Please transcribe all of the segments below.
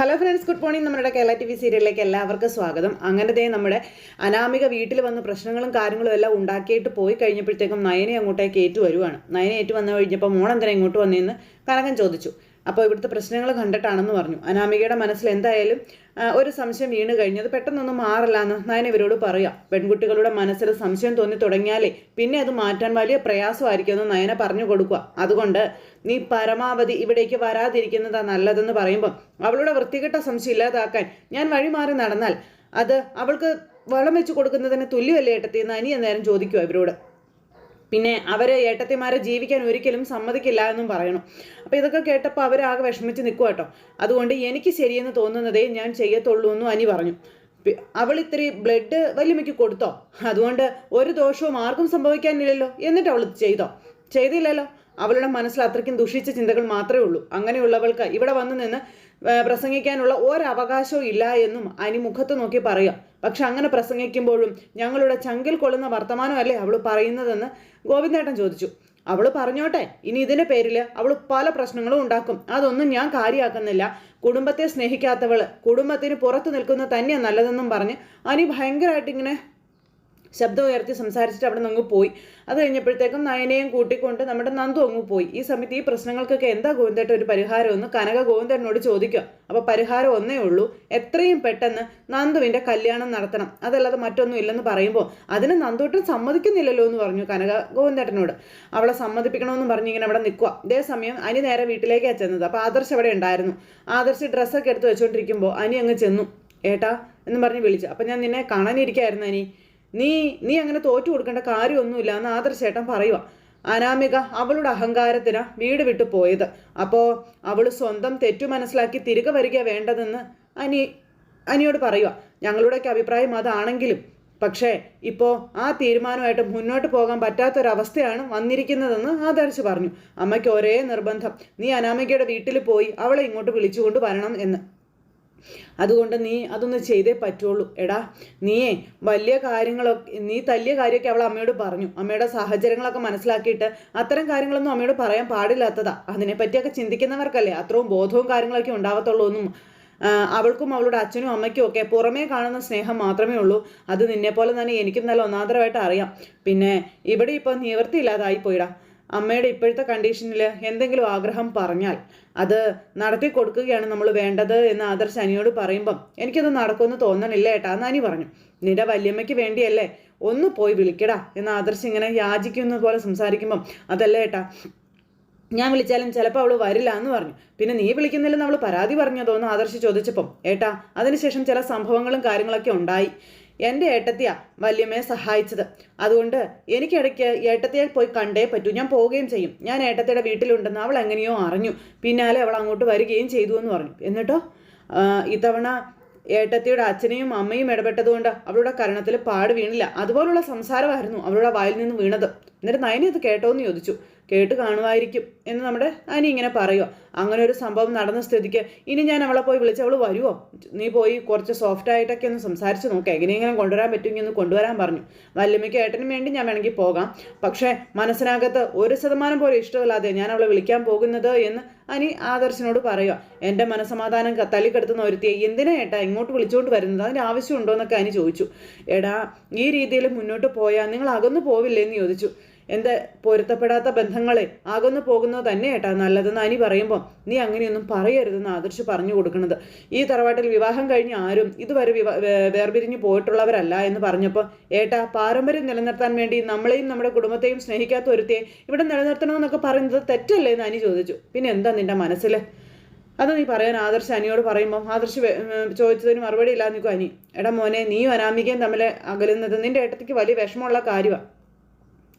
Hello friends good morning നമ്മുടെ Kerala T V സീരിയലിലേക്ക് എല്ലാവർക്കും സ്വാഗതം. അങ്ങനെ അങ്ങനത്തെ നമ്മുടെ അനാമിക വീട്ടിൽ വന്ന് പ്രശ്നങ്ങളും കാര്യങ്ങളും എല്ലാം ഉണ്ടാക്കിയിട്ട് പോയി കഴിഞ്ഞപ്പോഴത്തേക്കും നയനെ അങ്ങോട്ടേക്ക് ഏറ്റു വരുവാണ്. നയനെ ഏറ്റു വന്നു കഴിഞ്ഞപ്പോൾ മോളെന്തിനാ ഇങ്ങോട്ട് വന്നതെന്ന് കനകൻ ചോദിച്ചു. അപ്പോൾ ഇവിടുത്തെ പ്രശ്നങ്ങൾ കണ്ടിട്ടാണെന്ന് പറഞ്ഞു. അനാമികയുടെ മനസ്സിൽ എന്തായാലും ഒരു സംശയം വീണ് കഴിഞ്ഞത് പെട്ടെന്നൊന്നും മാറില്ല എന്ന് നയന ഇവരോട് പറയാം. പെൺകുട്ടികളുടെ മനസ്സിൽ സംശയം തോന്നി തുടങ്ങിയാലേ പിന്നെ അത് മാറ്റാൻ വലിയ പ്രയാസമായിരിക്കുമെന്ന് നയന പറഞ്ഞു കൊടുക്കുക. അതുകൊണ്ട് നീ പരമാവധി ഇവിടേക്ക് വരാതിരിക്കുന്നതാ നല്ലതെന്ന് പറയുമ്പോൾ അവളുടെ വൃത്തികെട്ട സംശയം ഇല്ലാതാക്കാൻ ഞാൻ വഴി മാറി നടന്നാൽ അത് അവൾക്ക് വളം വെച്ച് കൊടുക്കുന്നതിന് തുല്യമല്ലേ ഏട്ടത്തി എന്ന് അനിയ നേരം ചോദിക്കുക ഇവരോട്. പിന്നെ അവരെ ഏട്ടത്തിമാരെ ജീവിക്കാൻ ഒരിക്കലും സമ്മതിക്കില്ല എന്നും പറയണം. അപ്പോൾ ഇതൊക്കെ കേട്ടപ്പോൾ അവരാകെ വിഷമിച്ച് നിൽക്കുക കേട്ടോ. അതുകൊണ്ട് എനിക്ക് ശരിയെന്ന് തോന്നുന്നതേ ഞാൻ ചെയ്യത്തുള്ളൂ എന്നും അനി പറഞ്ഞു. അവൾ ഇത്തിരി ബ്ലഡ് വല്യമ്മയ്ക്ക് കൊടുത്തോ? അതുകൊണ്ട് ഒരു ദോഷവും ആർക്കും സംഭവിക്കാനില്ലല്ലോ. എന്നിട്ട് അവൾ ചെയ്തോ? ചെയ്തില്ലല്ലോ? അവളുടെ മനസ്സിൽ അത്രയ്ക്കും ദുഷിച്ച ചിന്തകൾ മാത്രമേ ഉള്ളൂ. അങ്ങനെയുള്ളവൾക്ക് ഇവിടെ വന്നു നിന്ന് പ്രസംഗിക്കാനുള്ള ഒരവകാശവും ഇല്ല എന്നും അനി മുഖത്ത് നോക്കി പറയാം പക്ഷെ അങ്ങനെ പ്രസംഗിക്കുമ്പോഴും ഞങ്ങളുടെ ചങ്കിൽ കൊള്ളുന്ന വർത്തമാനമല്ലേ അവൾ പറയുന്നതെന്ന് ഗോവിന്ദേട്ടൻ ചോദിച്ചു. അവൾ പറഞ്ഞോട്ടെ ഇനി ഇതിന്റെ പേരിൽ അവൾ പല പ്രശ്നങ്ങളും ഉണ്ടാക്കും. അതൊന്നും ഞാൻ കാര്യമാക്കുന്നില്ല കുടുംബത്തെ സ്നേഹിക്കാത്തവൾ കുടുംബത്തിന് പുറത്തു നിൽക്കുന്ന തന്നെയാണ് നല്ലതെന്നും പറഞ്ഞ് അനി ഭയങ്കരമായിട്ട് ഇങ്ങനെ ശബ്ദം ഉയർത്തി സംസാരിച്ചിട്ട് അവിടെ നിന്ന് അങ്ങ് പോയി. അത് കഴിഞ്ഞപ്പോഴത്തേക്കും നയനയും കൂട്ടിക്കൊണ്ട് നമ്മുടെ നന്ദു അങ്ങ് പോയി. ഈ സമയത്ത് ഈ പ്രശ്നങ്ങൾക്കൊക്കെ എന്താ ഗോവിന്ദേട്ട ഒരു പരിഹാരം എന്ന് കനക ഗോവിന്ദേട്ടനോട് ചോദിക്കുക. അപ്പോൾ പരിഹാരം ഒന്നേ ഉള്ളൂ. എത്രയും പെട്ടെന്ന് നന്ദുവിന്റെ കല്യാണം നടത്തണം. അതല്ലാതെ മറ്റൊന്നും ഇല്ലെന്ന് പറയുമ്പോൾ അതിന് നന്ദുട്ടൻ സമ്മതിക്കുന്നില്ലല്ലോ എന്ന് പറഞ്ഞു കനക ഗോവിന്ദേട്ടനോട്. അവളെ സമ്മതിപ്പിക്കണമെന്ന് പറഞ്ഞ് ഇങ്ങനെ അവിടെ നിൽക്കുക ഇതേ സമയം അനി നേരെ വീട്ടിലേക്കാണ് ചെന്നത്. അപ്പോൾ ആദർശ് അവിടെ ഉണ്ടായിരുന്നു. ആദർശ് ഡ്രസ്സൊക്കെ എടുത്ത് വെച്ചുകൊണ്ടിരിക്കുമ്പോൾ അനി അങ്ങ് ചെന്നു. ഏട്ടാ എന്ന് പറഞ്ഞ് വിളിച്ചു. അപ്പം ഞാൻ നിന്നെ കാണാനിരിക്കായിരുന്നു അനി. നീ നീ അങ്ങനെ തോറ്റു കൊടുക്കേണ്ട കാര്യമൊന്നുമില്ല എന്ന് ആദർശേട്ടൻ പറയുക അനാമിക അവളുടെ അഹങ്കാരത്തിന് വീട് വിട്ടു പോയത്. അപ്പോൾ അവൾ സ്വന്തം തെറ്റു മനസ്സിലാക്കി തിരികെ വരിക വേണ്ടതെന്ന് അനി അനിയോട് പറയുക ഞങ്ങളുടെയൊക്കെ അഭിപ്രായം അതാണെങ്കിലും പക്ഷേ ഇപ്പോൾ ആ തീരുമാനമായിട്ട് മുന്നോട്ട് പോകാൻ പറ്റാത്തൊരവസ്ഥയാണ് വന്നിരിക്കുന്നതെന്ന് ആദർശ് പറഞ്ഞു. അമ്മയ്ക്ക് ഒരേ നിർബന്ധം നീ അനാമികയുടെ വീട്ടിൽ പോയി അവളെ ഇങ്ങോട്ട് വിളിച്ചുകൊണ്ട് വരണം എന്ന്. അതുകൊണ്ട് നീ അതൊന്ന് ചെയ്തേ പറ്റുള്ളൂ. എടാ നീയേ വലിയ കാര്യങ്ങളൊക്കെ നീ തല്ലിയ കാര്യമൊക്കെ അവൾ അമ്മയോട് പറഞ്ഞു. അമ്മയുടെ സാഹചര്യങ്ങളൊക്കെ മനസ്സിലാക്കിയിട്ട് അത്തരം കാര്യങ്ങളൊന്നും അമ്മയോട് പറയാൻ പാടില്ലാത്തതാ. അതിനെപ്പറ്റിയൊക്കെ ചിന്തിക്കുന്നവർക്കല്ലേ അത്രയും ബോധവും കാര്യങ്ങളൊക്കെ ഉണ്ടാവത്തുള്ളൂ എന്നും അവൾക്കും അവളുടെ അച്ഛനും അമ്മയ്ക്കും ഒക്കെ പുറമേ കാണുന്ന സ്നേഹം മാത്രമേ ഉള്ളൂ. അത് നിന്നെപ്പോലെ തന്നെ എനിക്കും നല്ല ഒന്നാന്തരമായിട്ട് അറിയാം. പിന്നെ ഇവിടെ ഇപ്പോൾ നിവൃത്തിയില്ലാതായി പോയിടാ. അമ്മയുടെ ഇപ്പോഴത്തെ കണ്ടീഷനിൽ എന്തെങ്കിലും ആഗ്രഹം പറഞ്ഞാൽ അത് നടത്തി കൊടുക്കുകയാണ് നമ്മൾ വേണ്ടത് എന്ന് ആദർശ് അനിയോട് പറയുമ്പം എനിക്കത് നടക്കുമെന്ന് തോന്നണില്ല ഏട്ടാ എന്ന് അനി പറഞ്ഞു. നിന്റെ വല്യമ്മയ്ക്ക് വേണ്ടിയല്ലേ ഒന്ന് പോയി വിളിക്കടാ എന്ന് ആദർശ് ഇങ്ങനെ യാചിക്കുന്ന പോലെ സംസാരിക്കുമ്പം അതല്ല ഏട്ടാ ഞാൻ വിളിച്ചാലും ചിലപ്പോൾ അവൾ വരില്ല എന്ന് പറഞ്ഞു. പിന്നെ നീ വിളിക്കുന്നില്ലെന്ന് അവൾ പരാതി പറഞ്ഞതോ എന്ന് ആദർശ് ചോദിച്ചപ്പം ഏട്ടാ അതിനുശേഷം ചില സംഭവങ്ങളും കാര്യങ്ങളൊക്കെ ഉണ്ടായി. എന്റെ ഏട്ടത്തിയാ വല്യമ്മയെ സഹായിച്ചത്. അതുകൊണ്ട് എനിക്കിടയ്ക്ക് ഏട്ടത്തിയെ പോയി കണ്ടേ പറ്റൂ. ഞാൻ പോവുകയും ചെയ്യും. ഞാൻ ഏട്ടത്തിയുടെ വീട്ടിലുണ്ടെന്ന് അവൾ എങ്ങനെയോ അറിഞ്ഞു. പിന്നാലെ അവൾ അങ്ങോട്ട് വരികയും ചെയ്തു എന്ന് പറഞ്ഞു. എന്നിട്ടോ? ഇത്തവണ ഏട്ടത്തിയുടെ അച്ഛനെയും അമ്മയും ഇടപെട്ടതുകൊണ്ട് അവളുടെ കരണത്തിൽ പാട് വീണില്ല. അതുപോലുള്ള സംസാരമായിരുന്നു അവളുടെ വായിൽ നിന്ന് വീണത്. എന്നിട്ട് നയനി അത് കേട്ടോ എന്ന് ചോദിച്ചു. കേട്ട് കാണുമായിരിക്കും എന്ന് നമ്മുടെ അനി ഇങ്ങനെ പറയുക അങ്ങനെ ഒരു സംഭവം നടന്ന സ്ഥിതിക്ക് ഇനി ഞാൻ അവളെ പോയി വിളിച്ച് അവൾ വരുമോ നീ പോയി കുറച്ച് സോഫ്റ്റ് ആയിട്ടൊക്കെ ഒന്ന് സംസാരിച്ച് നോക്കുക എങ്ങനെയെങ്കിലും കൊണ്ടുവരാൻ പറ്റുമെങ്കിൽ ഒന്ന് കൊണ്ടുവരാൻ പറഞ്ഞു. വല്യമ്മയ്ക്ക് ഏട്ടനും വേണ്ടി ഞാൻ വേണമെങ്കിൽ പോകാം. പക്ഷേ മനസ്സിനകത്ത് ഒരു ശതമാനം പോലും ഇഷ്ടമില്ലാതെ ഞാൻ അവളെ വിളിക്കാൻ പോകുന്നത് എന്ന് അനി ആദർശനോട് പറയുക എന്റെ മനസമാധാനം ക- തല്ലിക്കെടുത്തുന്ന ഒരുത്തിയെ എന്തിനാ ഏട്ടാ ഇങ്ങോട്ട് വിളിച്ചുകൊണ്ട് വരുന്നത്? അതിന്റെ ആവശ്യമുണ്ടോ എന്നൊക്കെ അനി ചോദിച്ചു. എടാ ഈ രീതിയിൽ മുന്നോട്ട് പോയാൽ നിങ്ങൾ അകന്നു പോവില്ലേ എന്ന് ചോദിച്ചു. എന്താ പൊരുത്തപ്പെടാത്ത ബന്ധങ്ങളെ ആകുന്നു പോകുന്നത് തന്നെ ഏട്ടാ. നല്ലതെന്ന് അനി പറയുമ്പോൾ നീ അങ്ങനെയൊന്നും പറയരുതെന്ന് ആദർശ് പറഞ്ഞു കൊടുക്കുന്നത്. ഈ തറവാട്ടിൽ വിവാഹം കഴിഞ്ഞ് ആരും ഇതുവരെ വിവാ വേർപിരിഞ്ഞ് പോയിട്ടുള്ളവരല്ല എന്ന് പറഞ്ഞപ്പോൾ ഏട്ടാ പാരമ്പര്യം നിലനിർത്താൻ വേണ്ടി നമ്മളെയും നമ്മുടെ കുടുംബത്തെയും സ്നേഹിക്കാത്ത ഒരുത്തിയെ ഇവിടെ നിലനിർത്തണമെന്നൊക്കെ പറയുന്നത് തെറ്റല്ലേ എന്ന് അനി ചോദിച്ചു. പിന്നെ എന്താ നിന്റെ മനസ്സിൽ അത് നീ പറയാൻ ആദർശ് അനിയോട് പറയുമ്പോൾ ആദർശ് ചോദിച്ചതിന് മറുപടി ഇല്ലാതെ നിൽക്കും അനി. എടാ മോനെ നീയും അനാമികയും തമ്മിൽ അകലുന്നത് നിന്റെ ഏട്ടത്തിക്ക് വലിയ വിഷമമുള്ള കാര്യമാണ്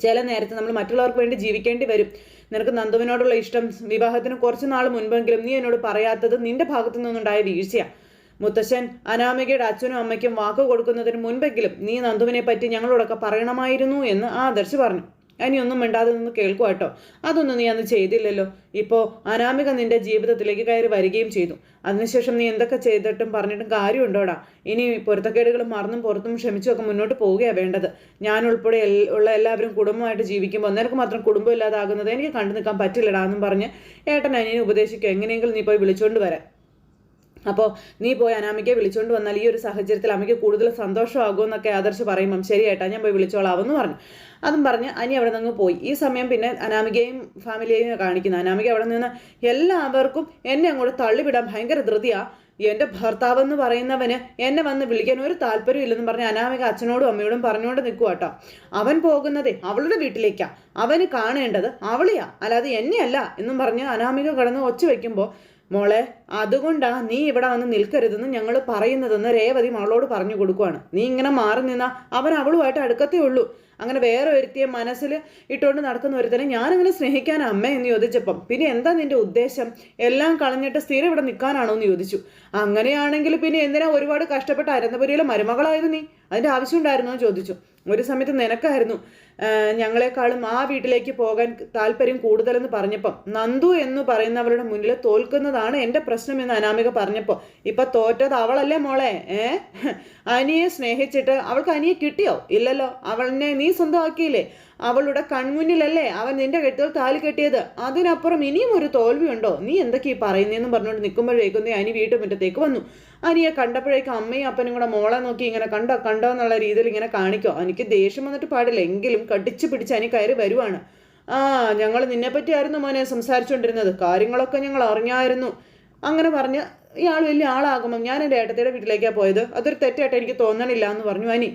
ചില നേരത്തെ നമ്മൾ മറ്റുള്ളവർക്ക് വേണ്ടി ജീവിക്കേണ്ടി വരും. നിനക്ക് നന്ദുവിനോടുള്ള ഇഷ്ടം വിവാഹത്തിന് കുറച്ച് നാൾ മുൻപെങ്കിലും നീ എന്നോട് പറയാത്തത് നിന്റെ ഭാഗത്തു നിന്നുണ്ടായ വീഴ്ചയാണ് മുത്തശ്ശൻ അനാമികയുടെ അച്ഛനും അമ്മയ്ക്കും വാക്ക് കൊടുക്കുന്നതിന് മുൻപെങ്കിലും നീ നന്ദുവിനെ പറ്റി ഞങ്ങളോടൊക്കെ പറയണമായിരുന്നു എന്ന് ആദർശ് പറഞ്ഞു. അനി ഒന്നും മിണ്ടാതെ നിന്ന് കേൾക്കുക കേട്ടോ അതൊന്നും നീ അന്ന് ചെയ്തില്ലല്ലോ. ഇപ്പോൾ അനാമിക നിന്റെ ജീവിതത്തിലേക്ക് കയറി വരികയും ചെയ്തു. അതിനുശേഷം നീ എന്തൊക്കെ ചെയ്തിട്ടും പറഞ്ഞിട്ടും കാര്യമുണ്ടോടാ? ഇനി പൊരുത്തക്കേടുകൾ മറന്നും പുറത്തും ക്ഷമിച്ചും ഒക്കെ മുന്നോട്ട് പോവുകയാണ് വേണ്ടത്. ഞാൻ ഉൾപ്പെടെ ഉള്ള എല്ലാവരും കുടുംബമായിട്ട് ജീവിക്കുമ്പോൾ നിനക്ക് മാത്രം കുടുംബം ഇല്ലാതാകുന്നത് എനിക്ക് കണ്ടു നിൽക്കാൻ പറ്റില്ലടാ എന്നും പറഞ്ഞ് ഏട്ടൻ അനിയനെ ഉപദേശിക്കും. എങ്ങനെയെങ്കിലും നീ പോയി വിളിച്ചുകൊണ്ട് വരാൻ. അപ്പോൾ നീ പോയി അനാമികയെ വിളിച്ചുകൊണ്ട് വന്നാൽ ഈ ഒരു സാഹചര്യത്തിൽ അമ്മയ്ക്ക് കൂടുതൽ സന്തോഷമാകുമെന്നൊക്കെ ആദർശ് പറയുമ്പം ശരിയായിട്ടാണ് ഞാൻ പോയി വിളിച്ചോളാവെന്ന് പറഞ്ഞു. അതും പറഞ്ഞ് അനി അവിടെ നിന്ന് പോയി. ഈ സമയം പിന്നെ അനാമികയും ഫാമിലിയെയും കാണിക്കുന്നു. അനാമിക അവിടെ നിന്ന് എല്ലാവർക്കും എന്നെ അങ്ങോട്ട് തള്ളിവിടാൻ ഭയങ്കര ധൃതിയാ. എന്റെ ഭർത്താവെന്ന് പറയുന്നവന് എന്നെ വന്ന് വിളിക്കാൻ ഒരു താല്പര്യം ഇല്ലെന്ന് പറഞ്ഞ് അനാമിക അച്ഛനോടും അമ്മയോടും പറഞ്ഞുകൊണ്ട് നിൽക്കുക കേട്ടോ അവൻ പോകുന്നതേ അവളുടെ വീട്ടിലേക്കാ. അവന് കാണേണ്ടത് അവളെയാ. അല്ലാതെ എന്നെയല്ല എന്നും പറഞ്ഞ് അനാമിക കടന്ന് ഒച്ച വെക്കുമ്പോൾ മോളെ അതുകൊണ്ടാ നീ ഇവിടെ വന്ന് നിൽക്കരുതെന്ന് ഞങ്ങൾ പറയുന്നതെന്ന് രേവതി മകളോട് പറഞ്ഞു കൊടുക്കുവാണ്. നീ ഇങ്ങനെ മാറി നിന്നാ അവൻ അവളുമായിട്ട് അടുക്കത്തേ ഉള്ളൂ. അങ്ങനെ വേറെ ഒരുത്തിയെ മനസ്സിൽ ഇട്ടുകൊണ്ട് നടക്കുന്ന ഒരുത്തനെ ഞാനിങ്ങനെ സ്നേഹിക്കാൻ അമ്മ എന്ന് ചോദിച്ചപ്പം പിന്നെ എന്താ നിന്റെ ഉദ്ദേശം? എല്ലാം കളഞ്ഞിട്ട് സ്ഥിരം ഇവിടെ നിൽക്കാനാണോ എന്ന് ചോദിച്ചു. അങ്ങനെയാണെങ്കിൽ പിന്നെ എന്തിനാ ഒരുപാട് കഷ്ടപ്പെട്ട അരന്തപുരിയിലെ മരുമകളായത് നീ? അതിന്റെ ആവശ്യം ഉണ്ടായിരുന്നോ എന്ന് ചോദിച്ചു. ഒരു സമയത്ത് നിനക്കായിരുന്നു ഞങ്ങളെക്കാളും ആ വീട്ടിലേക്ക് പോകാൻ താല്പര്യം കൂടുതലെന്ന് പറഞ്ഞപ്പം. നന്ദു എന്ന് പറയുന്നവരുടെ മുന്നിൽ തോൽക്കുന്നതാണ് എന്റെ പ്രശ്നം എന്ന് അനാമിക പറഞ്ഞപ്പോൾ. ഇപ്പൊ തോറ്റത് അവളല്ലേ മോളെ? ഏ? അനിയെ സ്നേഹിച്ചിട്ട് അവൾക്ക് അനിയെ കിട്ടിയോ? ഇല്ലല്ലോ. അവളിനെ നീ സ്വന്തമാക്കിയില്ലേ? അവളുടെ കൺമുന്നിലല്ലേ അവൻ നിന്റെ കെട്ടിൽ താലി കെട്ടിയത്? അതിനപ്പുറം ഇനിയും ഒരു തോൽവിയുണ്ടോ? നീ എന്തൊക്കെയാ പറയുന്നതെന്ന് പറഞ്ഞുകൊണ്ട് നിൽക്കുമ്പോഴേക്കും അനി വീട്ടുമുറ്റത്തേക്ക് വന്നു. അനിയെ കണ്ടപ്പോഴേക്കും അമ്മയും അപ്പനും കൂടെ മോളെ നോക്കി ഇങ്ങനെ കണ്ടോ കണ്ടോ എന്നുള്ള രീതിയിൽ ഇങ്ങനെ കാണിക്കോ. എനിക്ക് ദേഷ്യം വന്നിട്ട് പാടില്ല. എങ്കിലും കടിച്ചു പിടിച്ച് അനി കയറി വരുവാണ്. ആ ഞങ്ങൾ നിന്നെപ്പറ്റിയായിരുന്നു മോനെ സംസാരിച്ചുകൊണ്ടിരുന്നത് കാര്യങ്ങളൊക്കെ ഞങ്ങൾ അറിഞ്ഞായിരുന്നു. അങ്ങനെ പറഞ്ഞ് ഇയാൾ വലിയ ആളാകുമ്പം ഞാൻ എന്റെ ഏട്ടത്തിയുടെ വീട്ടിലേക്കാണ് പോയത്. അതൊരു തെറ്റായിട്ട് എനിക്ക് തോന്നണില്ല എന്ന് പറഞ്ഞു അനി.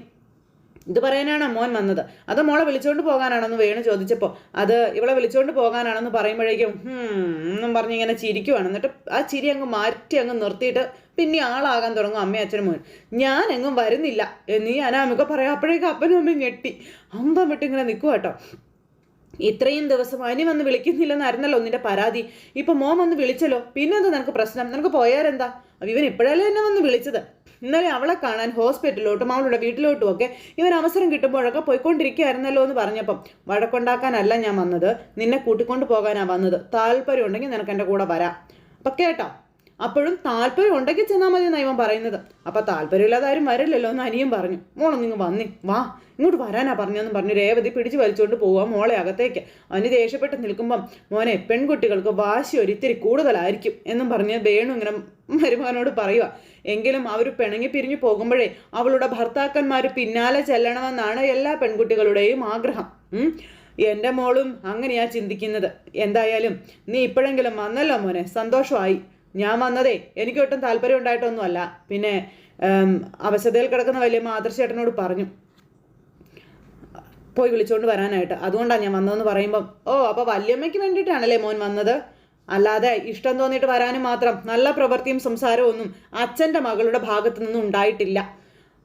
ഇത് പറയാനാണ് മോൻ വന്നത്. അത് മോളെ വിളിച്ചുകൊണ്ട് പോകാനാണെന്ന് വേണു ചോദിച്ചപ്പോൾ അത് ഇവളെ വിളിച്ചുകൊണ്ട് പോകാനാണെന്ന് പറയുമ്പോഴേക്കും എന്നും പറഞ്ഞ് ഇങ്ങനെ ചിരിക്കുവാണ്. എന്നിട്ട് ആ ചിരി അങ്ങ് മാറ്റി അങ്ങ് നിർത്തിയിട്ട് പിന്നെ ആളാകാൻ തുടങ്ങും അമ്മയും അച്ഛനും മോൻ ഞാൻ എങ്ങും വരുന്നില്ല നീ അനാമിക പറയാം. അപ്പോഴേക്കും അപ്പനും അമ്മയും ഞെട്ടി. അമ്പം വിട്ട് ഇങ്ങനെ നിൽക്കുക കേട്ടോ. ഇത്രയും ദിവസം അനി വന്ന് വിളിക്കുന്നില്ലെന്നായിരുന്നല്ലോ നിന്റെ പരാതി. ഇപ്പൊ മോൻ വന്ന് വിളിച്ചല്ലോ. പിന്നെന്താ നിനക്ക് പ്രശ്നം? നിനക്ക് പോയാരെന്താ? അപ്പൊ ഇവൻ എപ്പോഴല്ലേ എന്നെ വന്ന് വിളിച്ചത്. ഇന്നലെ അവളെ കാണാൻ ഹോസ്പിറ്റലിലോട്ടും അവളുടെ വീട്ടിലോട്ടും ഒക്കെ ഇവൻ അവസരം കിട്ടുമ്പോഴൊക്കെ പോയിക്കൊണ്ടിരിക്കുകയായിരുന്നല്ലോ എന്ന് പറഞ്ഞപ്പം വഴക്കുണ്ടാക്കാനല്ല ഞാൻ വന്നത്. നിന്നെ കൂട്ടിക്കൊണ്ട് പോകാനാണ് വന്നത്. താല്പര്യം ഉണ്ടെങ്കിൽ നിനക്ക് എന്റെ കൂടെ വരാം. അപ്പം കേട്ടോ അപ്പോഴും താല്പര്യം ഉണ്ടെങ്കിൽ ചെന്നാൽ മതി എന്നാ ഇവൻ പറയുന്നത്. അപ്പൊ താല്പര്യമില്ലാതെ ആരും വരില്ലല്ലോ എന്ന് അനിയും പറഞ്ഞു. മോളെ നിങ്ങൾ വന്നി. വാ ഇങ്ങോട്ട് വരാനാ പറഞ്ഞെന്ന് പറഞ്ഞു രേവതി പിടിച്ചു വലിച്ചുകൊണ്ട് പോവാ മോളെ അകത്തേക്ക്. അനി ദേഷ്യപ്പെട്ട് നിൽക്കുമ്പം മോനെ പെൺകുട്ടികൾക്ക് വാശി ഒരിത്തിരി കൂടുതലായിരിക്കും എന്നും പറഞ്ഞ് വേണു ഇങ്ങനെ മരുമകനോട് പറയുക എങ്കിലും അവർ പിണങ്ങി പിരിഞ്ഞു പോകുമ്പോഴേ അവളുടെ ഭർത്താക്കന്മാർ പിന്നാലെ ചെല്ലണമെന്നാണ് എല്ലാ പെൺകുട്ടികളുടെയും ആഗ്രഹം. എന്റെ മോളും അങ്ങനെയാ ചിന്തിക്കുന്നത്. എന്തായാലും നീ ഇപ്പോഴെങ്കിലും വന്നല്ലോ മോനെ. സന്തോഷമായി. ഞാൻ വന്നതേ എനിക്ക് ഒട്ടും താല്പര്യം ഉണ്ടായിട്ടൊന്നുമല്ല. പിന്നെ അവശതയിൽ കിടക്കുന്ന വലിയ ആദർശേട്ടനോട് പറഞ്ഞു. പോയി വിളിച്ചുകൊണ്ട് വരാനായിട്ട്. അതുകൊണ്ടാണ് ഞാൻ വന്നതെന്ന് പറയുമ്പം ഓ അപ്പോൾ വല്യമ്മയ്ക്ക് വേണ്ടിയിട്ടാണല്ലേ മോൻ വന്നത്? അല്ലാതെ ഇഷ്ടം തോന്നിയിട്ട് വരാനും മാത്രം നല്ല പ്രവൃത്തിയും സംസാരവും ഒന്നും അച്ഛന്റെ മകളുടെ ഭാഗത്തു നിന്നും ഉണ്ടായിട്ടില്ല.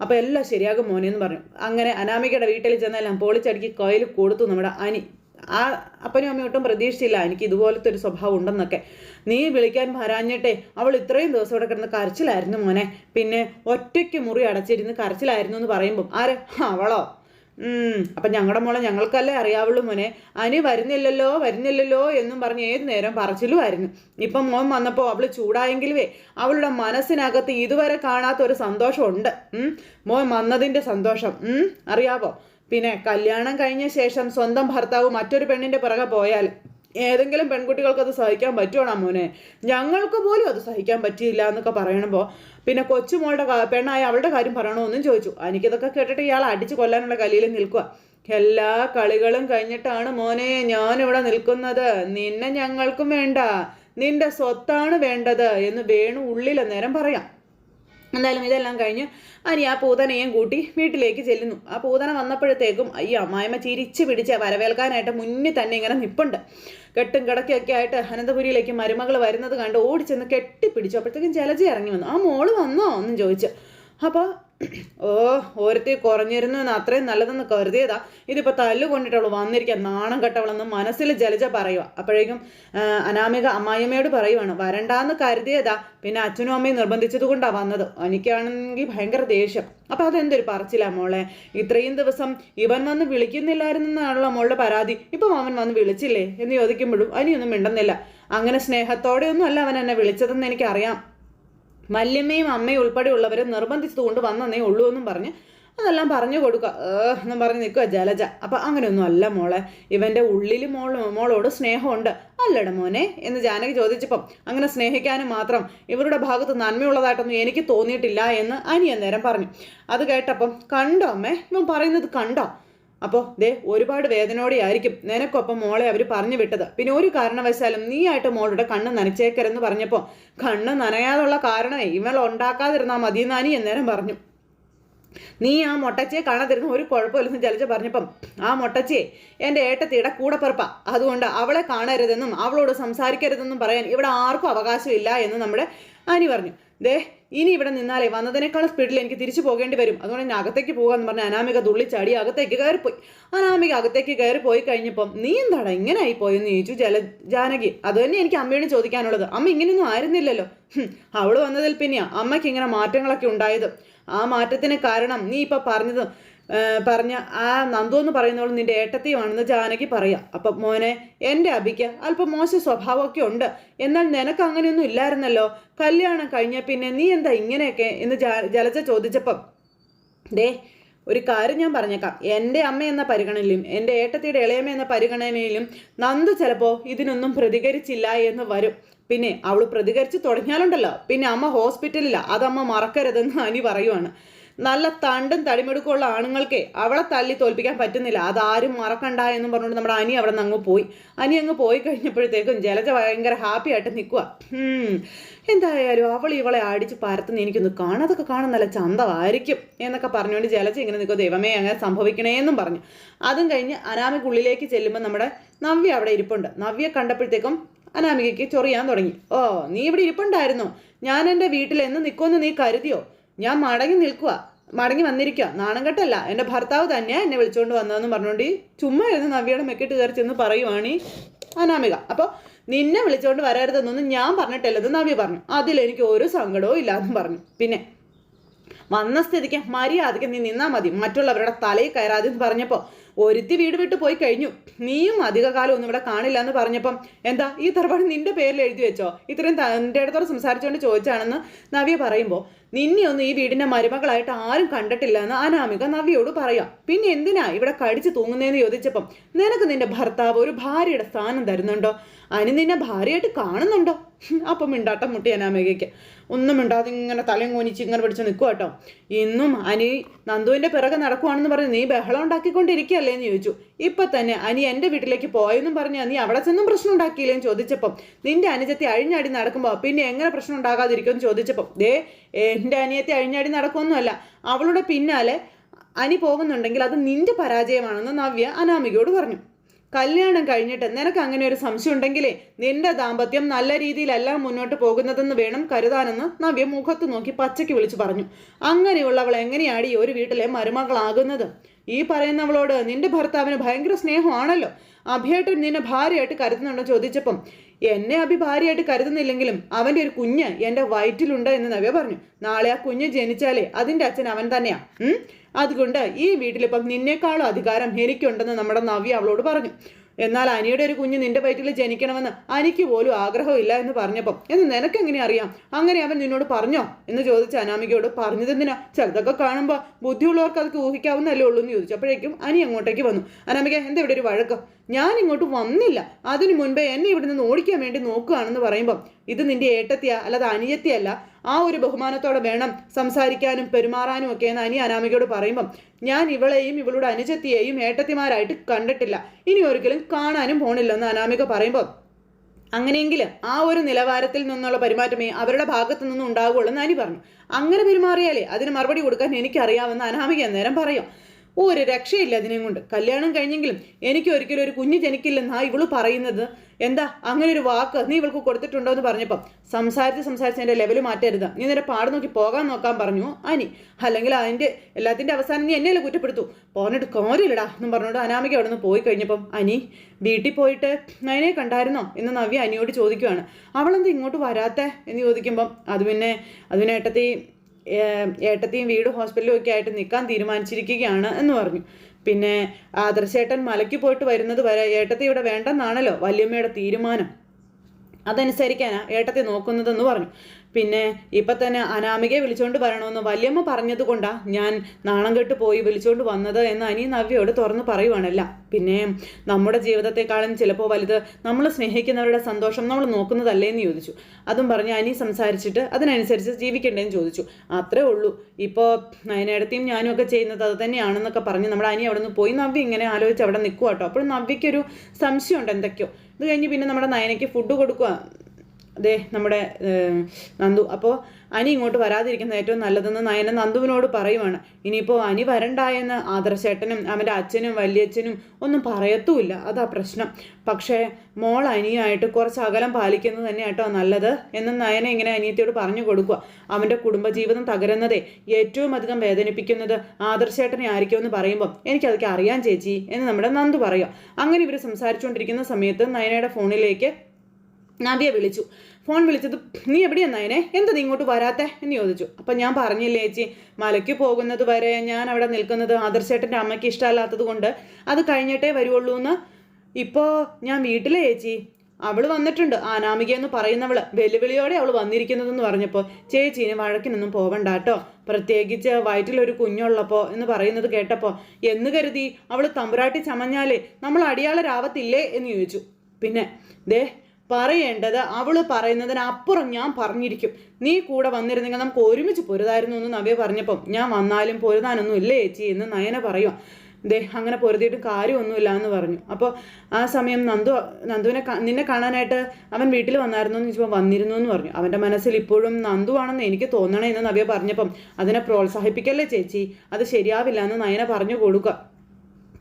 അപ്പോൾ എല്ലാം ശരിയാകും മോനെ എന്ന് പറഞ്ഞു. അങ്ങനെ അനാമികയുടെ വീട്ടിൽ ചെന്നെല്ലാം പൊളിച്ചടുക്കി കോയിൽ കൊടുത്തു നമ്മുടെ അനി. ആ അപ്പനും അമ്മയും ഒട്ടും പ്രതീക്ഷിച്ചില്ല. എനിക്ക് ഇതുപോലത്തെ ഒരു സ്വഭാവം ഉണ്ടെന്നൊക്കെ. നീ വിളിക്കാൻ വരാഞ്ഞിട്ടേ അവൾ ഇത്രയും ദിവസം ഇവിടെ കിടന്ന് കരച്ചിലായിരുന്നു മോനെ. പിന്നെ ഒറ്റയ്ക്ക് മുറി അടച്ചിരുന്ന് കരച്ചിലായിരുന്നു എന്ന് പറയുമ്പം ആര്? അവളോ? അപ്പൊ ഞങ്ങളുടെ മോളെ ഞങ്ങൾക്കല്ലേ അറിയാവുള്ളൂ മോനെ. അനി വരുന്നില്ലല്ലോ വരുന്നില്ലല്ലോ എന്നും പറഞ്ഞ് ഏത് നേരം പറച്ചിലുമായിരുന്നു. ഇപ്പം മോൻ വന്നപ്പോൾ അവൾ ചൂടായെങ്കിലുവേ അവളുടെ മനസ്സിനകത്ത് ഇതുവരെ കാണാത്ത ഒരു സന്തോഷമുണ്ട്. മോൻ വന്നതിന്റെ സന്തോഷം. അറിയാവോ? പിന്നെ കല്യാണം കഴിഞ്ഞ ശേഷം സ്വന്തം ഭർത്താവ് മറ്റൊരു പെണ്ണിന്റെ പിറകെ പോയാൽ ഏതെങ്കിലും പെൺകുട്ടികൾക്ക് അത് സഹിക്കാൻ പറ്റുവാണോ മോനെ? ഞങ്ങൾക്ക് പോലും അത് സഹിക്കാൻ പറ്റിയില്ല എന്നൊക്കെ പറയണമ്പോൾ പിന്നെ കൊച്ചുമോളുടെ പെണ്ണായ അവളുടെ കാര്യം പറയണമെന്നും ചോദിച്ചു. എനിക്കിതൊക്കെ കേട്ടിട്ട് ഇയാൾ അടിച്ച് കൊല്ലാനുള്ള കലിയിൽ നിൽക്കുക എല്ലാ കളികളും കഴിഞ്ഞിട്ടാണ് മോനെ ഞാനിവിടെ നിൽക്കുന്നത്. നിന്നെ ഞങ്ങൾക്കും വേണ്ട. നിന്റെ സ്വത്താണ് വേണ്ടത് എന്ന് വേണു ഉള്ളിൽ നേരം പറയാം. എന്തായാലും ഇതെല്ലാം കഴിഞ്ഞ് അനി ആ പൂതനയും കൂട്ടി വീട്ടിലേക്ക് ചെല്ലുന്നു. ആ പൂതന വന്നപ്പോഴത്തേക്കും അയ്യോ അമ്മായിമ്മ ചിരിച്ച് പിടിച്ച വരവേൽക്കാനായിട്ട് മുന്നിൽ തന്നെ ഇങ്ങനെ നിപ്പുണ്ട്. കെട്ടും കിടക്കൊക്കെ ആയിട്ട് അനന്തപുരിയിലേക്ക് മരുമകൾ വരുന്നത് കണ്ട് ഓടിച്ചെന്ന് കെട്ടിപ്പിടിച്ചു അപ്പോഴത്തേക്കും ജലജ ഇറങ്ങി വന്നു. ആ മോൾ വന്നോ? എന്നും ചോദിച്ചു. അപ്പോൾ ഓ ഓരത്തെ കുറഞ്ഞിരുന്നു എന്ന് അത്രയും നല്ലതെന്ന് കരുതിയതാ. ഇതിപ്പോൾ തല്ലു കൊണ്ടിട്ടുള്ളു വന്നിരിക്കാൻ നാണം കെട്ടവളെന്ന് മനസ്സിൽ ജലജ പറയുക അപ്പോഴേക്കും അനാമിക അമ്മായിയമ്മയോട് പറയുവാണ്. വരണ്ടാന്ന് കരുതിയതാ. പിന്നെ അച്ഛനും അമ്മയും നിർബന്ധിച്ചത് കൊണ്ടാണ് വന്നത്. എനിക്കാണെങ്കിൽ ഭയങ്കര ദേഷ്യം. അപ്പോൾ അതെന്തൊരു പറച്ചില്ല മോളെ. ഇത്രയും ദിവസം ഇവൻ വന്ന് വിളിക്കുന്നില്ലായിരുന്നെന്നാണല്ലോ മോളുടെ പരാതി. ഇപ്പം അവൻ വന്ന് വിളിച്ചില്ലേ എന്ന് ചോദിക്കുമ്പോഴും അനിയൊന്നും മിണ്ടുന്നില്ല. അങ്ങനെ സ്നേഹത്തോടെയൊന്നും അല്ല അവൻ എന്നെ വിളിച്ചതെന്ന് എനിക്കറിയാം. വല്യമ്മയും അമ്മയും ഉൾപ്പെടെയുള്ളവരെ നിർബന്ധിച്ചതുകൊണ്ട് വന്നേ ഉള്ളൂ എന്നും പറഞ്ഞ് അതെല്ലാം പറഞ്ഞു കൊടുക്കുക എന്നും പറഞ്ഞ് നിൽക്കുക ജലജ. അപ്പം അങ്ങനെയൊന്നും അല്ല മോളെ. ഇവന്റെ ഉള്ളിൽ മോൾ മോളോട് സ്നേഹമുണ്ട്. അല്ലട മോനെ എന്ന് ജാനകി ചോദിച്ചപ്പം അങ്ങനെ സ്നേഹിക്കാനും മാത്രം ഇവരുടെ ഭാഗത്ത് നന്മയുള്ളതായിട്ടൊന്നും എനിക്ക് തോന്നിയിട്ടില്ല എന്ന് അനിയൻ നേരം പറഞ്ഞു. അത് കേട്ടപ്പം കണ്ടോ അമ്മേ? ഇവൻ പറയുന്നത് കണ്ടോ? അപ്പോൾ ദേ ഒരുപാട് വേദനയോടെ ആയിരിക്കും നിനക്കൊപ്പം മോളെ അവർ പറഞ്ഞു വിട്ടത്. പിന്നെ ഒരു കാരണവശാലും നീ ആയിട്ട് മോളുടെ കണ്ണ് നനച്ചേക്കരെന്ന് പറഞ്ഞപ്പോൾ കണ്ണ് നനയാതുള്ള കാരണമേ ഇവൾ ഉണ്ടാക്കാതിരുന്നാൽ മതി നാനി എന്നേരം പറഞ്ഞു. നീ ആ മൊട്ടച്ചിയെ കാണാതിരുന്ന ഒരു കുഴപ്പമില്ലെന്ന് ജലജ പറഞ്ഞപ്പം ആ മൊട്ടച്ചിയെ എന്റെ ഏട്ടത്തിയുടെ കൂടപ്പിറപ്പാ. അതുകൊണ്ട് അവളെ കാണരുതെന്നും അവളോട് സംസാരിക്കരുതെന്നും പറയാൻ ഇവിടെ ആർക്കും അവകാശമില്ല എന്ന് നമ്മുടെ അനി പറഞ്ഞു. ദേ ഇനി ഇവിടെ നിന്നാലേ വന്നതിനേക്കാൾ സ്പീഡിൽ എനിക്ക് തിരിച്ചു പോകേണ്ടി വരും. അതുകൊണ്ട് ഞാൻ അകത്തേക്ക് പോകാമെന്ന് പറഞ്ഞ് അനാമിക തുള്ളിച്ചാടി അകത്തേക്ക് കയറിപ്പോയി. അനാമിക അകത്തേക്ക് കയറി പോയി കഴിഞ്ഞപ്പം നീ എന്താടാ ഇങ്ങനെ ആയിപ്പോയെന്ന് ചോദിച്ചു ജല ജാനകി. അത് തന്നെ എനിക്ക് അമ്മയോട് ചോദിക്കാനുള്ളത്. അമ്മ ഇങ്ങനെയൊന്നും ആയിരുന്നില്ലല്ലോ. ഹും, അവൾ വന്നതിൽ പിന്നെയാ അമ്മയ്ക്ക് ഇങ്ങനെ മാറ്റങ്ങളൊക്കെ ഉണ്ടായത്. ആ മാറ്റത്തിന് കാരണം നീ ഇപ്പൊ പറഞ്ഞത് പറഞ്ഞ ആ നന്ദു എന്ന് പറയുന്നവൾ നിന്റെ ഏട്ടത്തിയുമാണെന്ന് ജാനകി പറയാം. അപ്പം മോനെ എന്റെ അബിക്ക് അല്പം മോശം സ്വഭാവമൊക്കെ ഉണ്ട്. എന്നാൽ നിനക്ക് അങ്ങനെയൊന്നും ഇല്ലായിരുന്നല്ലോ. കല്യാണം കഴിഞ്ഞ പിന്നെ നീ എന്താ ഇങ്ങനെയൊക്കെ എന്ന് ജലജ ചോദിച്ചപ്പം ദേ ഒരു കാര്യം ഞാൻ പറഞ്ഞേക്കാം. എന്റെ അമ്മ എന്ന പരിഗണനയിലും എന്റെ ഏട്ടത്തിയുടെ ഇളയമ്മ എന്ന പരിഗണനയിലും നന്ദു ചിലപ്പോൾ ഇതിനൊന്നും പ്രതികരിച്ചില്ല എന്ന് വരും. പിന്നെ അവൾ പ്രതികരിച്ച് തുടങ്ങിയാലുണ്ടല്ലോ. പിന്നെ അമ്മ ഹോസ്പിറ്റലിലാണ് അതമ്മ മറക്കരുതെന്ന് അനി പറയുവാണ്. നല്ല തണ്ടും തടിമെടുക്കുള്ള ആണുങ്ങൾക്ക് അവളെ തല്ലി തോൽപ്പിക്കാൻ പറ്റുന്നില്ല. അതാരും മറക്കണ്ട എന്നും പറഞ്ഞുകൊണ്ട് നമ്മുടെ അനി അവിടെ നിന്ന് അങ്ങ് പോയി. അനി അങ്ങ് പോയി കഴിഞ്ഞപ്പോഴത്തേക്കും ജലജ ഭയങ്കര ഹാപ്പി ആയിട്ട് നിൽക്കുക എന്തായാലും അവൾ ഇവളെ അടിച്ച് പരത്തുന്ന എനിക്കൊന്ന് കാണാം. അതൊക്കെ കാണാൻ നല്ല ചന്തമായിരിക്കും എന്നൊക്കെ പറഞ്ഞുകൊണ്ട് ജലജ ഇങ്ങനെ നിൽക്കുക ദൈവമേ അങ്ങനെ സംഭവിക്കണേ എന്നും പറഞ്ഞു. അതും കഴിഞ്ഞ് അനാമിക്കുള്ളിലേക്ക് ചെല്ലുമ്പോൾ നമ്മുടെ നവ്യ അവിടെ ഇരിപ്പുണ്ട്. നവ്യ കണ്ടപ്പോഴത്തേക്കും അനാമികയ്ക്ക് ചൊറിയാൻ തുടങ്ങി. ഓ നീ ഇവിടെ ഇരിപ്പുണ്ടായിരുന്നോ. ഞാൻ എന്റെ വീട്ടിൽ എന്ന് നിൽക്കുമെന്ന് നീ കരുതിയോ? ഞാൻ മടങ്ങി നിൽക്കുക മടങ്ങി വന്നിരിക്കുക നാണം കെട്ടല്ല. എന്റെ ഭർത്താവ് തന്നെയാണ് എന്നെ വിളിച്ചുകൊണ്ട് വന്നതെന്ന് പറഞ്ഞുകൊണ്ട് ചുമ്മാ ഇരുന്ന് നവ്യയുടെ മെക്കിട്ട് കയറി ചെന്ന് പറയുവാണ് അനാമിക. അപ്പോൾ നിന്നെ വിളിച്ചുകൊണ്ട് വരരുതെന്നൊന്നും ഞാൻ പറഞ്ഞിട്ടില്ലെന്ന് നവ്യ പറഞ്ഞു. അതിലെനിക്ക് ഒരു സങ്കടവും ഇല്ലാന്നും പറഞ്ഞു. പിന്നെ വന്ന സ്ഥിതിക്ക് മര്യാദയ്ക്ക് നീ നിന്നാൽ മതി. മറ്റുള്ളവരുടെ തലയിൽ കയറാതെ എന്ന് പറഞ്ഞപ്പോൾ ഒരുത്തി വീട് വിട്ട് പോയി കഴിഞ്ഞു. നീയും അധികകാലം ഒന്നും ഇവിടെ കാണില്ല എന്ന് പറഞ്ഞപ്പം എന്താ ഈ തറവാട് നിന്റെ പേരിൽ എഴുതി വെച്ചോ? ഇത്രയും തന്റെ അടുത്തോടെ സംസാരിച്ചുകൊണ്ട് ചോദിച്ചാണെന്ന് നവ്യ പറയുമ്പോൾ നിന്നെ ഒന്നും ഈ വീടിന്റെ മരുമകളായിട്ട് ആരും കണ്ടിട്ടില്ല എന്ന് അനാമിക നവ്യയോട് പറയാം. പിന്നെ എന്തിനാ ഇവിടെ കടിച്ചു തൂങ്ങുന്നതെന്ന് ചോദിച്ചപ്പം നിനക്ക് നിന്റെ ഭർത്താവ് ഒരു ഭാര്യയുടെ സ്ഥാനം തരുന്നുണ്ടോ? അനു നിന്നെ ഭാര്യയായിട്ട് കാണുന്നുണ്ടോ? അപ്പം മിണ്ടാട്ടം മുട്ടി അനാമികയ്ക്ക് ഒന്നും മിണ്ടാതെ ഇങ്ങനെ തലയും കോനിച്ച് ഇങ്ങനെ പിടിച്ച് നിൽക്കുക കേട്ടോ. ഇന്നും അനി നന്ദുവിന്റെ പിറകെ നടക്കുവാണെന്ന് പറഞ്ഞ് നീ ബഹളം ഉണ്ടാക്കിക്കൊണ്ടിരിക്കുകയല്ലേ എന്ന് ചോദിച്ചു. ഇപ്പം തന്നെ അനി എന്റെ വീട്ടിലേക്ക് പോയെന്നും പറഞ്ഞ് നീ അവിടെ ചെന്നും പ്രശ്നം ഉണ്ടാക്കിയില്ലേന്ന് ചോദിച്ചപ്പം നിന്റെ അനുജത്തെ അഴിഞ്ഞാടി നടക്കുമ്പോൾ പിന്നെ എങ്ങനെ പ്രശ്നം ഉണ്ടാകാതിരിക്കുമെന്ന് ചോദിച്ചപ്പം ദേ എന്റെ അനിയത്തെ അഴിഞ്ഞാടി നടക്കുമൊന്നുമല്ല അവളുടെ പിന്നാലെ അനി പോകുന്നുണ്ടെങ്കിൽ അത് നിന്റെ പരാജയമാണെന്ന് നവ്യ അനാമികയോട് പറഞ്ഞു. കല്യാണം കഴിഞ്ഞിട്ട് നിനക്ക് അങ്ങനെ ഒരു സംശയം ഉണ്ടെങ്കിലേ നിന്റെ ദാമ്പത്യം നല്ല രീതിയിലല്ല മുന്നോട്ട് പോകുന്നതെന്ന് വേണം കരുതാനെന്ന് നവ്യ മുഖത്ത് നോക്കി പച്ചയ്ക്ക് വിളിച്ചു പറഞ്ഞു. അങ്ങനെയുള്ളവൾ എങ്ങനെയാടി ഒരു വീട്ടിലെ മരുമകളാകുന്നത്? ഈ പറയുന്നവളോട് നിന്റെ ഭർത്താവിന് ഭയങ്കര സ്നേഹമാണല്ലോ. അഭിയായിട്ട് നിന്നെ ഭാര്യയായിട്ട് കരുതുന്നുണ്ടോ ചോദിച്ചപ്പം എന്നെ അഭി ഭാര്യയായിട്ട് കരുതുന്നില്ലെങ്കിലും അവന്റെ ഒരു കുഞ്ഞ് എന്റെ വയറ്റിലുണ്ട് എന്ന് നവ്യ പറഞ്ഞു. നാളെ ആ കുഞ്ഞ് ജനിച്ചാലേ അതിന്റെ അച്ഛൻ അവൻ തന്നെയാ. അതുകൊണ്ട് ഈ വീട്ടിലിപ്പം നിന്നേക്കാളും അധികാരം എനിക്കുണ്ടെന്ന് നമ്മുടെ നവ്യ അവളോട് പറഞ്ഞു. എന്നാൽ അനിയുടെ ഒരു കുഞ്ഞ് നിന്റെ വയറ്റിൽ ജനിക്കണമെന്ന് അനിക്ക് പോലും ആഗ്രഹമില്ല എന്ന് പറഞ്ഞപ്പം എന്ന് നിനക്ക് എങ്ങനെ അറിയാം? അങ്ങനെ അവൻ നിന്നോട് പറഞ്ഞോ? എന്ന് ചോദിച്ച അനാമികയോട് പറഞ്ഞതെന്തിനാ? ചിലതൊക്കെ കാണുമ്പോൾ ബുദ്ധിയുള്ളവർക്ക് അതൊക്കെ ഊഹിക്കാവുന്നല്ലേ ഉള്ളൂ എന്ന് ചോദിച്ചു അപ്പോഴേക്കും അനി അങ്ങോട്ടേക്ക് വന്നു. അനാമിക എന്താ ഇവിടെ ഒരു വഴക്കം? ഞാൻ ഇങ്ങോട്ട് വന്നില്ല. അതിനു മുൻപേ എന്നെ ഇവിടെ നിന്ന് ഓടിക്കാൻ വേണ്ടി നോക്കുകയാണെന്ന് പറയുമ്പം ഇത് നിന്റെ ഏട്ടത്തിയ അല്ലാതെ അനിയത്തിയല്ല. ആ ഒരു ബഹുമാനത്തോടെ വേണം സംസാരിക്കാനും പെരുമാറാനും ഒക്കെ എന്ന് അനി അനാമികയോട് പറയുമ്പം ഞാൻ ഇവളെയും ഇവളുടെ അനുജത്തിയെയും ഏട്ടത്തിമാരായിട്ട് കണ്ടിട്ടില്ല. ഇനി ഒരിക്കലും കാണാനും പോണില്ലെന്ന് അനാമിക പറയുമ്പോൾ അങ്ങനെയെങ്കിൽ ആ ഒരു നിലവാരത്തിൽ നിന്നുള്ള പെരുമാറ്റമേ അവരുടെ ഭാഗത്തു നിന്നും ഉണ്ടാവുകയുള്ളൂ എന്ന് അനി പറഞ്ഞു. അങ്ങനെ പെരുമാറിയാലേ അതിന് മറുപടി കൊടുക്കാൻ എനിക്കറിയാമെന്ന് അനാമിക അന്നേരം പറയാം. ഒരു രക്ഷയില്ല അതിനെയും കൊണ്ട്. കല്യാണം കഴിഞ്ഞെങ്കിലും എനിക്ക് ഒരിക്കലും ഒരു കുഞ്ഞ് ജനിക്കില്ലെന്നാ ഇവൾ പറയുന്നത്. എന്താ? അങ്ങനെ ഒരു വാക്ക് നീ ഇവൾക്ക് കൊടുത്തിട്ടുണ്ടോ എന്ന് പറഞ്ഞപ്പം സംസാരിച്ച് സംസാരിച്ച് എന്റെ ലെവൽ മാറ്റരുത്. നീ നിന്റെ പാട് നോക്കി പോകാൻ നോക്കാൻ പറഞ്ഞു അനി. അല്ലെങ്കിൽ അതിന്റെ എല്ലാത്തിന്റെ അവസാനം നീ എന്നെയല്ലേ കുറ്റപ്പെടുത്തു? പോന്നിട്ട് കോരില്ലടാ എന്നും പറഞ്ഞുകൊണ്ട് അനാമിക അവിടെ നിന്ന് പോയി കഴിഞ്ഞപ്പം അനി വീട്ടിൽ പോയിട്ട് നയനെ കണ്ടായിരുന്നോ? എന്ന് നവ്യ അനിയോട് ചോദിക്കുവാണ്. അവളെന്താ ഇങ്ങോട്ട് വരാത്തേ? എന്ന് ചോദിക്കുമ്പം അത് പിന്നെ അത് പിന്നെ ഏട്ടത്തി ഏ- ഏട്ടത്തിയും വീട് ഹോസ്പിറ്റലും ഒക്കെ ആയിട്ട് നിൽക്കാൻ തീരുമാനിച്ചിരിക്കുകയാണ് എന്ന് പറഞ്ഞു. പിന്നെ ആദർശേട്ടൻ മലയ്ക്ക് പോയിട്ട് വരുന്നത് വരെ ഏട്ടത്തെ ഇവിടെ വേണ്ടെന്നാണല്ലോ വല്യമ്മയുടെ തീരുമാനം. അതനുസരിക്കാനാ ഏട്ടത്തെ നോക്കുന്നതെന്ന് പറഞ്ഞു. പിന്നെ ഇപ്പം തന്നെ അനാമികയെ വിളിച്ചുകൊണ്ട് വരണമെന്ന് വല്യമ്മ പറഞ്ഞത് കൊണ്ടാ ഞാൻ നാണം കെട്ട് പോയി വിളിച്ചുകൊണ്ട് വന്നത് എന്ന് അനി നവ്യയോട് തുറന്ന് പറയുവാണല്ല. പിന്നെ നമ്മുടെ ജീവിതത്തെക്കാളും ചിലപ്പോൾ വലുത് നമ്മൾ സ്നേഹിക്കുന്നവരുടെ സന്തോഷം നമ്മൾ നോക്കുന്നതല്ലേ എന്ന് ചോദിച്ചു. അതും പറഞ്ഞ് അനി സംസാരിച്ചിട്ട് അതിനനുസരിച്ച് ജീവിക്കണ്ടേന്ന് ചോദിച്ചു. അത്രേ ഉള്ളൂ. ഇപ്പോൾ നയനേടത്തെയും ഞാനും ഒക്കെ ചെയ്യുന്നത് അത് തന്നെയാണെന്നൊക്കെ പറഞ്ഞ് നമ്മുടെ അനി അവിടെ നിന്ന് പോയി. നവ്യ ഇങ്ങനെ ആലോചിച്ച് അവിടെ നിൽക്കുക കേട്ടോ അപ്പോൾ നവ്യയ്ക്കൊരു സംശയമുണ്ട് എന്തൊക്കെയോ. ഇത് കഴിഞ്ഞ് പിന്നെ നമ്മുടെ നയനയ്ക്ക് ഫുഡ് കൊടുക്കുക അതെ നമ്മുടെ നന്ദു. അപ്പോൾ അനി ഇങ്ങോട്ട് വരാതിരിക്കുന്ന ഏറ്റവും നല്ലതെന്ന് നയന നന്ദുവിനോട് പറയുവാണ്. ഇനിയിപ്പോൾ അനി വരണ്ടായെന്ന് ആദർശേട്ടനും അവന്റെ അച്ഛനും വല്യച്ഛനും ഒന്നും പറയത്തുമില്ല. അതാ പ്രശ്നം. പക്ഷേ മോൾ അനിയായിട്ട് കുറച്ച് അകലം പാലിക്കുന്നത് തന്നെ കേട്ടോ നല്ലത് എന്ന് നയന ഇങ്ങനെ അനിയത്തിയോട് പറഞ്ഞു കൊടുക്കുക അവന്റെ കുടുംബജീവിതം തകരുന്നതേ ഏറ്റവും അധികം വേദനിപ്പിക്കുന്നത് ആദർശേട്ടനെ ആയിരിക്കും എന്ന് പറയുമ്പോൾ എനിക്കതൊക്കെ അറിയാൻ ചേച്ചി എന്ന് നമ്മുടെ നന്ദു പറയുക അങ്ങനെ ഇവർ സംസാരിച്ചുകൊണ്ടിരിക്കുന്ന സമയത്ത് നയനയുടെ ഫോണിലേക്ക് നവ്യ വിളിച്ചു. ഫോൺ വിളിച്ചത് നീ എവിടെ നയനെ? എന്താ നീ ഇങ്ങോട്ട് വരാത്തെ? എന്ന് ചോദിച്ചു. അപ്പം ഞാൻ പറഞ്ഞില്ലേ ചേച്ചി മലയ്ക്ക് പോകുന്നത് വരെ ഞാൻ അവിടെ നിൽക്കുന്നത് ആദർശേട്ടന്റെ അമ്മയ്ക്ക് ഇഷ്ടമല്ലാത്തത് കൊണ്ട് അത് കഴിഞ്ഞിട്ടേ വരുവുള്ളൂ എന്ന് ഇപ്പോൾ ഞാൻ വീട്ടിലെ ചേച്ചി. അവൾ വന്നിട്ടുണ്ട് അനാമിക എന്ന് പറയുന്നവൾ വെല്ലുവിളിയോടെ അവൾ വന്നിരിക്കുന്നതെന്ന് പറഞ്ഞപ്പോൾ ചേച്ചി ചേച്ചീന് വഴക്കിനൊന്നും പോവണ്ട കേട്ടോ. പ്രത്യേകിച്ച് വയറ്റിലൊരു കുഞ്ഞുള്ളപ്പോൾ എന്ന് പറയുന്നത് കേട്ടപ്പോൾ എന്ന് കരുതി അവൾ തമ്പുരാട്ടി ചമഞ്ഞാലേ നമ്മൾ അടിയാളരാവത്തില്ലേ? എന്ന് ചോദിച്ചു. പിന്നെ ദേ പറയേണ്ടത് അവൾ പറയുന്നതിനപ്പുറം ഞാൻ പറഞ്ഞിരിക്കും. നീ കൂടെ വന്നിരുന്നെങ്കിൽ നമുക്ക് ഒരുമിച്ച് പൊരുതായിരുന്നു എന്ന് നവ്യ പറഞ്ഞപ്പം ഞാൻ വന്നാലും പൊരുതാനൊന്നും ഇല്ലേ ചേച്ചി എന്ന് നയന പറയുക ദേ അങ്ങനെ പൊരുതിയിട്ട് കാര്യമൊന്നുമില്ല എന്ന് പറഞ്ഞു. അപ്പോൾ ആ സമയം നന്ദു നന്ദുവിനെ നിന്നെ കാണാനായിട്ട് അവൻ വീട്ടിൽ വന്നായിരുന്നു എന്ന് ചോദിച്ചപ്പോൾ വന്നിരുന്നു എന്ന് പറഞ്ഞു. അവന്റെ മനസ്സിൽ ഇപ്പോഴും നന്ദു ആണെന്ന് എനിക്ക് തോന്നണേ എന്ന് നവ്യ പറഞ്ഞപ്പം അതിനെ പ്രോത്സാഹിപ്പിക്കല്ലേ ചേച്ചി? അത് ശരിയാവില്ല എന്ന് നയന പറഞ്ഞു കൊടുക്കുക.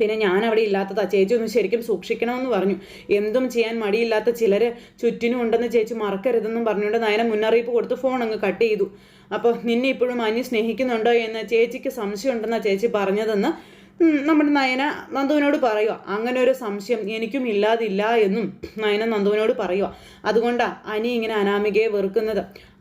പിന്നെ ഞാൻ അവിടെ ഇല്ലാത്തതാ. ചേച്ചി ഒന്ന് ശരിക്കും സൂക്ഷിക്കണമെന്ന് പറഞ്ഞു. എന്തും ചെയ്യാൻ മടിയില്ലാത്ത ചിലർ ചുറ്റിനും ഉണ്ടെന്ന് ചേച്ചി മറക്കരുതെന്നും പറഞ്ഞുകൊണ്ട് നയന മുന്നറിയിപ്പ് കൊടുത്ത് ഫോൺ അങ്ങ് കട്ട് ചെയ്തു. അപ്പോൾ നിന്നെ ഇപ്പോഴും അനി സ്നേഹിക്കുന്നുണ്ടോ എന്ന് ചേച്ചിക്ക് സംശയമുണ്ടെന്നാണ് ചേച്ചി പറഞ്ഞതെന്ന് നമ്മുടെ നയന നന്ദുവിനോട് പറയുക അങ്ങനെ ഒരു സംശയം എനിക്കും ഇല്ലാതില്ല എന്നും നയന നന്ദുവിനോട് പറയുക അതുകൊണ്ടാണ് അനി ഇങ്ങനെ അനാമികയെ വെറുക്കുന്നത്.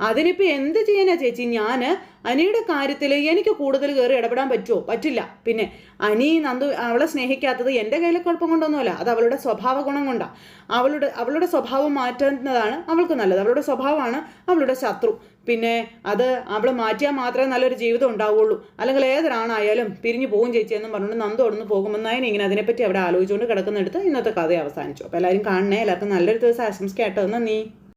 അതിനിപ്പോൾ എന്ത് ചെയ്യാനാ ചേച്ചി? ഞാൻ അനിയുടെ കാര്യത്തിൽ എനിക്ക് കൂടുതൽ കയറി ഇടപെടാൻ പറ്റുമോ പറ്റില്ല. പിന്നെ അനി നന്ദു അവളെ സ്നേഹിക്കാത്തത് എന്റെ കയ്യിലെ കുഴപ്പം കൊണ്ടൊന്നുമല്ല അത് അവളുടെ സ്വഭാവ ഗുണം കൊണ്ടാണ് അവളുടെ അവളുടെ സ്വഭാവം മാറ്റുന്നതാണ് അവൾക്ക് നല്ലത്. അവളുടെ സ്വഭാവമാണ് അവളുടെ ശത്രു. പിന്നെ അത് അവൾ മാറ്റിയാൽ മാത്രമേ നല്ലൊരു ജീവിതം ഉണ്ടാവുള്ളൂ. അല്ലെങ്കിൽ ഏതൊരാണായാലും പിരിഞ്ഞു പോകും ചേച്ചി എന്നും പറഞ്ഞുകൊണ്ട് നന്ദു അവിടുന്ന് പോകുമ്പോൾ നയന ഇങ്ങനെ അതിനെപ്പറ്റി അവിടെ ആലോചിച്ചുകൊണ്ട് കിടക്കുന്നെടുത്ത് ഇന്നത്തെ കഥ അവസാനിച്ചു. അപ്പോൾ എല്ലാവരും കാണണേ. എല്ലാവർക്കും നല്ലൊരു ദിവസം ആശംസിക്കാട്ടോ എന്നാ നീ